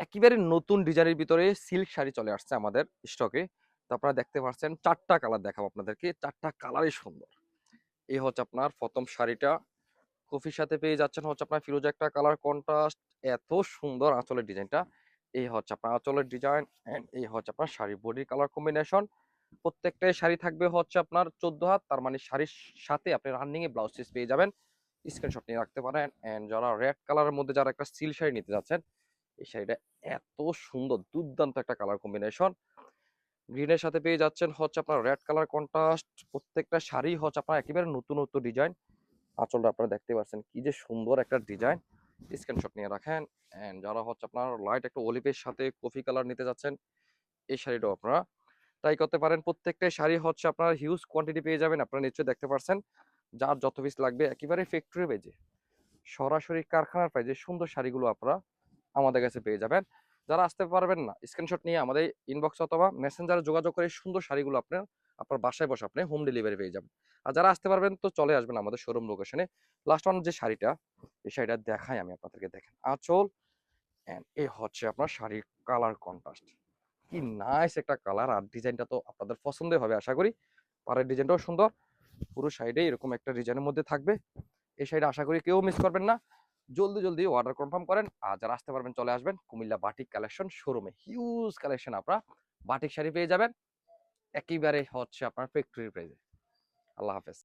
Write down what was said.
একেবারে নতুন ডিজাইনের ভিতরে সিল্ক শাড়ি চলে আসছে আমাদের স্টকে তো আপনারা দেখতে পাচ্ছেন, চারটা কালার দেখাবো আপনাদেরকে, চারটা কালারই সুন্দর। এই হচ্ছে আপনার প্রথম শাড়িটা কফির সাথে পেয়ে যাচ্ছেন হচ্ছে আপনার ফিরোজা একটা কালার কন্ট্রাস্ট এত সুন্দর আঁচলের ডিজাইনটা এই হচ্ছে আপনার আঁচলের ডিজাইন এন্ড এই হচ্ছে আপনার শাড়ি বডি কালার কম্বিনেশন প্রত্যেকটাই শাড়ি থাকবে হচ্ছে আপনার চোদ্দ হাত, তার মানে শাড়ির সাথে আপনি রানিং এ ব্লাউজ পিস পেয়ে যাবেন। স্ক্রিনশট নিয়ে রাখতে পারেন। এন্ড যারা রেড কালারের মধ্যে যারা একটা সিল শাড়ি নিতে যাচ্ছেন এই শাড়িটা এত সুন্দর, দুর্দান্ত একটা কালার কম্বিনেশন গ্রিনের সাথে পেয়ে যাচ্ছেন হচ্ছে আপনার রেড কালার কন্ট্রাস্ট প্রত্যেকটা শাড়ি হচ্ছে আপনার একেবারে নতুন নতুন ডিজাইন আঁচলটা আপনারা দেখতে পাচ্ছেন, কি যে সুন্দর একটা ডিজাইন স্ক্রিনশট নিয়ে রাখেন এন্ড যারা হচ্ছে আপনার লাইট একটা অলিভের সাথে কফি কালার নিতে যাচ্ছেন, এই শাড়িটাও আপনারা ট্রাই করতে পারেন। প্রত্যেকটাই শাড়ি হচ্ছে আপনার হিউজ কোয়ান্টিটি পেয়ে যাবেন, আপনারা নিশ্চয়ই দেখতে পাচ্ছেন যার যত পিস লাগবে একেবারে ফ্যাক্টরি পেজে সরাসরি কারখানার প্রাইজে সুন্দর শাড়িগুলো আপনারা আমাদের কাছে পেয়ে যাবেন। যারা আসতে পারবেন না স্ক্রিনশট নিয়ে আমাদের ইনবক্স অথবা মেসেঞ্জারে যোগাযোগ করে সুন্দর শাড়িগুলো আপনার আপনার বাসায় বসে আপনি হোম ডেলিভারি পেয়ে যাবেন। আর যারা আসতে পারবেন তো চলে আসবেন আমাদের শোরুম লোকেশনে লাস্ট ওয়ান যে শাড়িটা, এই শাড়িটা দেখাই আমি আপনাদেরকে, দেখেন। আঁচল এন্ড এই হচ্ছে আপনার শাড়ির কালার কন্ট্রাস্ট কি নাইস একটা কালার আর ডিজাইনটা তো আপনাদের পছন্দই হবে, আশা করি। পাড়ের ডিজাইনটাও সুন্দর। পুরো সাইডে এরকম একটা ডিজাইনের মধ্যে থাকবে। এই সাইডে আশা করি কেউ মিস করবেন না। জলদি জলদি অর্ডার কনফার্ম করেন। আর যারা আসতে পারবেন, চলে আসবেন কুমিল্লা বাটিক কালেকশন শোরুমে হিউজ কালেকশন আপনারা। বাটিক শাড়ি পেয়ে যাবেন। একেবারে হচ্ছে আপনার ফ্যাক্টরি প্রাইজে আল্লাহ হাফেজ।